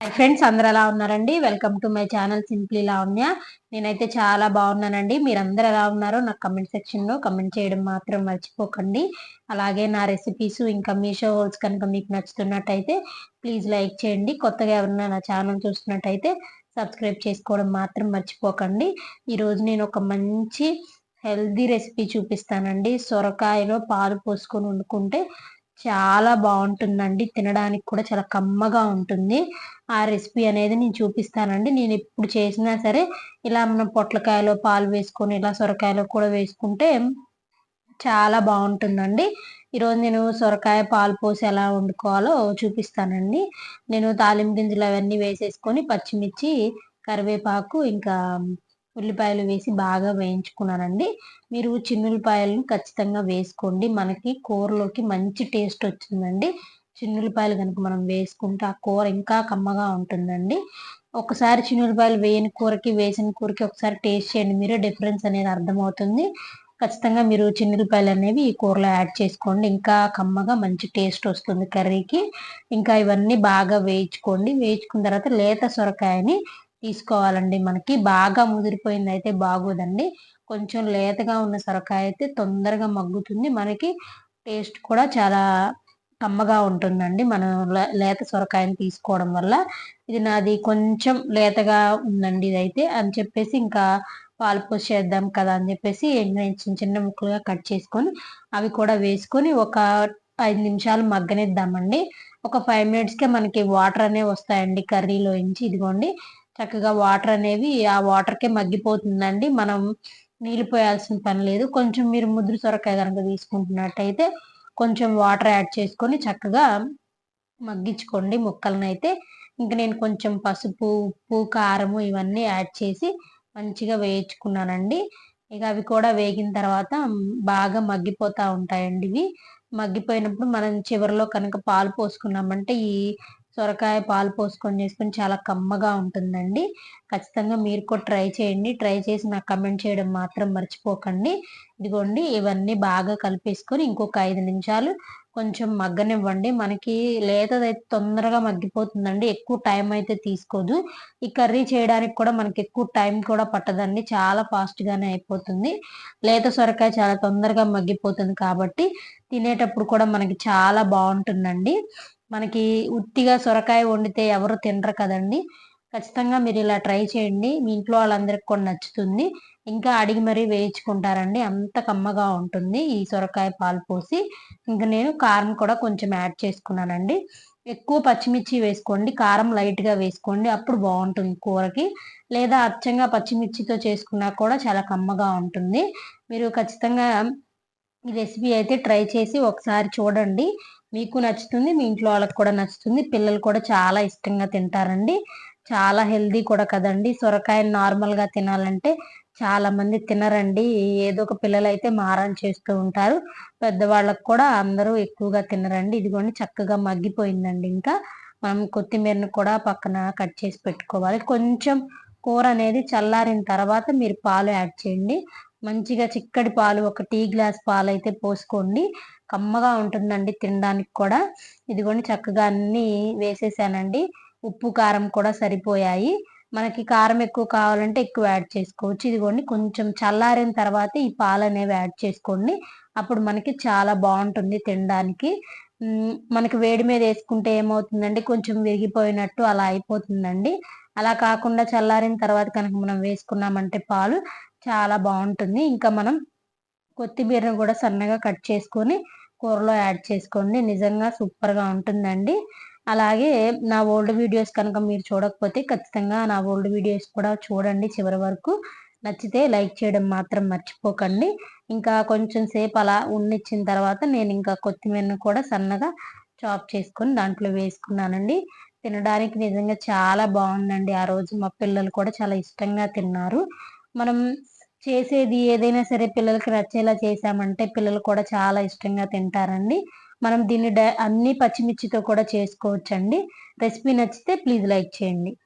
Friends అందరు ఎలా ఉన్నారండి? Welcome to my channel simply Lavanya నేనైతే చాలా బాగున్నానండి. మీరు అందరు ఎలా ఉన్నారో నాకు కమెంట్ సెక్షన్లో కమెంట్ చేయడం మాత్రం మర్చిపోకండి. అలాగే నా రెసిపీస్ ఇంకా మీషో హోల్స్ కనుక మీకు నచ్చుతున్నట్టయితే ప్లీజ్ లైక్ చేయండి. కొత్తగా ఎవరైనా నా ఛానల్ చూస్తున్నట్టయితే సబ్స్క్రైబ్ చేసుకోవడం మాత్రం మర్చిపోకండి. ఈరోజు నేను ఒక మంచి హెల్దీ రెసిపీ చూపిస్తానండి. సొరకాయలో పాలు పోసుకొని వండుకుంటే చాలా బాగుంటుందండి. తినడానికి కూడా చాలా కమ్మగా ఉంటుంది. ఆ రెసిపీ అనేది నేను చూపిస్తానండి. నేను ఎప్పుడు చేసినా సరే ఇలా మనం పొట్లకాయలో పాలు వేసుకొని ఇలా సొరకాయలో కూడా వేసుకుంటే చాలా బాగుంటుందండి. ఈరోజు నేను సొరకాయ పాలు పోసి ఎలా వండుకోవాలో చూపిస్తానండి. నేను తాలింపు గింజలు అవన్నీ వేసేసుకొని పచ్చిమిర్చి కరివేపాకు ఇంకా ఉల్లిపాయలు వేసి బాగా వేయించుకున్నానండి. మీరు చిన్నులపాయలను ఖచ్చితంగా వేసుకోండి. మనకి కూరలోకి మంచి టేస్ట్ వచ్చిందండి. చిన్నులపాయలు కనుక మనం వేసుకుంటే ఆ కూర ఇంకా కమ్మగా ఉంటుందండి. ఒకసారి చిన్నులపాయలు వేయని కూరకి వేసిన కూరకి ఒకసారి టేస్ట్ చేయండి. మీరు డిఫరెన్స్ అనేది అర్థమవుతుంది. ఖచ్చితంగా మీరు చిన్నులపాయలు అనేవి ఈ కూరలో యాడ్ చేసుకోండి. ఇంకా కమ్మగా మంచి టేస్ట్ వస్తుంది కర్రీకి. ఇంకా ఇవన్నీ బాగా వేయించుకోండి. వేయించుకున్న తర్వాత లేత సొరకాయని తీసుకోవాలండి. మనకి బాగా ముదిరిపోయింది అయితే బాగోదండి. కొంచెం లేతగా ఉన్న సొరకాయ అయితే తొందరగా మగ్గుతుంది. మనకి టేస్ట్ కూడా చాలా కమ్మగా ఉంటుందండి. మనం లేత సొరకాయని తీసుకోవడం వల్ల. ఇది నాది కొంచెం లేతగా ఉందండి ఇదైతే. అని చెప్పేసి ఇంకా పాలు పోసి చేద్దాం కదా అని చెప్పేసి చిన్న చిన్న ముక్కలుగా కట్ చేసుకొని అవి కూడా వేసుకొని ఒక ఐదు నిమిషాలు మగ్గనిద్దామండి. ఒక ఫైవ్ మినిట్స్కే మనకి వాటర్ అనేవి వస్తాయండి కర్రీలో నుంచి. ఇదిగోండి. చక్కగా వాటర్ అనేవి ఆ వాటర్కే మగ్గిపోతుందండి. మనం నీళ్ళు పోయాల్సిన పని లేదు. కొంచెం మీరు ముద్ర సొరకాయ కనుక తీసుకుంటున్నట్టయితే కొంచెం వాటర్ యాడ్ చేసుకొని చక్కగా మగ్గించుకోండి ముక్కలనైతే. అయితే ఇంకా నేను కొంచెం పసుపు ఉప్పు కారము ఇవన్నీ యాడ్ చేసి మంచిగా వేయించుకున్నానండి. ఇక అవి కూడా వేగిన తర్వాత బాగా మగ్గిపోతూ ఉంటాయండి ఇవి. మగ్గిపోయినప్పుడు మనం చివరిలో కనుక పాలు పోసుకున్నామంటే ఈ సొరకాయ పాలు పోసుకొని చేసుకొని చాలా కమ్మగా ఉంటుందండి. ఖచ్చితంగా మీరు కూడా ట్రై చేయండి. ట్రై చేసి నాకు కమెంట్ చేయడం మాత్రం మర్చిపోకండి. ఇదిగోండి ఇవన్నీ బాగా కలిపేసుకొని ఇంకొక ఐదు నిమిషాలు కొంచెం మగ్గనివ్వండి. మనకి లేతదైతే తొందరగా మగ్గిపోతుందండి. ఎక్కువ టైం అయితే తీసుకోదు. ఈ కర్రీ చేయడానికి కూడా మనకి ఎక్కువ టైం కూడా పట్టదండి. చాలా ఫాస్ట్గానే అయిపోతుంది. లేత సొరకాయ చాలా తొందరగా మగ్గిపోతుంది కాబట్టి తినేటప్పుడు కూడా మనకి చాలా బాగుంటుందండి. మనకి ఉత్తిగా సొరకాయ వండితే ఎవరు తినరు కదండి. ఖచ్చితంగా మీరు ఇలా ట్రై చేయండి. మీ ఇంట్లో వాళ్ళందరికి కూడా నచ్చుతుంది. ఇంకా అడిగి మరీ వేయించుకుంటారండి. అంత కమ్మగా ఉంటుంది ఈ సొరకాయ పాలు పోసి. ఇంకా నేను కారం కూడా కొంచెం యాడ్ చేసుకున్నానండి. ఎక్కువ పచ్చిమిర్చి వేసుకోండి. కారం లైట్గా వేసుకోండి. అప్పుడు బాగుంటుంది కూరకి. లేదా అచ్చంగా పచ్చిమిర్చితో చేసుకున్నా కూడా చాలా కమ్మగా ఉంటుంది. మీరు ఖచ్చితంగా ఈ రెసిపీ అయితే ట్రై చేసి ఒకసారి చూడండి. మీకు నచ్చుతుంది మీ ఇంట్లో వాళ్ళకి కూడా నచ్చుతుంది. పిల్లలు కూడా చాలా ఇష్టంగా తింటారండి. చాలా హెల్దీ కూడా కదండి. సొరకాయని నార్మల్గా తినాలంటే చాలా మంది తినరండి. ఏదో ఒక పిల్లలు అయితే మారం చేస్తూ ఉంటారు. పెద్దవాళ్ళకు కూడా అందరూ ఎక్కువగా తినరండి. ఇదిగోండి చక్కగా మగ్గిపోయిందండి ఇంకా. మనం కొత్తిమీరను కూడా పక్కన కట్ చేసి పెట్టుకోవాలి. కొంచెం కూర అనేది చల్లారిన తర్వాత మీరు పాలు యాడ్ చేయండి. మంచిగా చిక్కటి పాలు ఒక టీ గ్లాస్ పాలు అయితే పోసుకోండి. కమ్మగా ఉంటుందండి తినడానికి కూడా. ఇదిగోండి చక్కగా అన్నీ వేసేసానండి. ఉప్పు కారం కూడా సరిపోయాయి. మనకి కారం ఎక్కువ కావాలంటే ఎక్కువ యాడ్ చేసుకోవచ్చు. ఇదిగోండి కొంచెం చల్లారిన తర్వాత ఈ పాలు అనేవి యాడ్ చేసుకోండి. అప్పుడు మనకి చాలా బాగుంటుంది తినడానికి. మనకి వేడి మీద వేసుకుంటే ఏమవుతుందండి? కొంచెం విరిగిపోయినట్టు అలా అయిపోతుందండి. అలా కాకుండా చల్లారిన తర్వాత కనుక మనం వేసుకున్నామంటే పాలు చాలా బాగుంటుంది. ఇంకా మనం కొత్తిమీరను కూడా సన్నగా కట్ చేసుకొని కూరలో యాడ్ చేసుకోండి. నిజంగా సూపర్గా ఉంటుందండి. అలాగే నా ఓల్డ్ వీడియోస్ కనుక మీరు చూడకపోతే ఖచ్చితంగా నా ఓల్డ్ వీడియోస్ కూడా చూడండి చివరి వరకు. నచ్చితే లైక్ చేయడం మాత్రం మర్చిపోకండి. ఇంకా కొంచెం సేపు అలా ఉండిచ్చిన తర్వాత నేను ఇంకా కొత్తిమీరను కూడా సన్నగా చాప్ చేసుకొని దాంట్లో వేసుకున్నానండి. తినడానికి నిజంగా చాలా బాగుందండి. ఆ రోజు మా పిల్లలు కూడా చాలా ఇష్టంగా తిన్నారు. మనం చేసేది ఏదైనా సరే పిల్లలకి నచ్చేలా చేసామంటే పిల్లలు కూడా చాలా ఇష్టంగా తింటారండి. మనం దీన్ని అన్ని పచ్చిమిర్చితో కూడా చేసుకోవచ్చండి. రెసిపీ నచ్చితే ప్లీజ్ లైక్ చేయండి.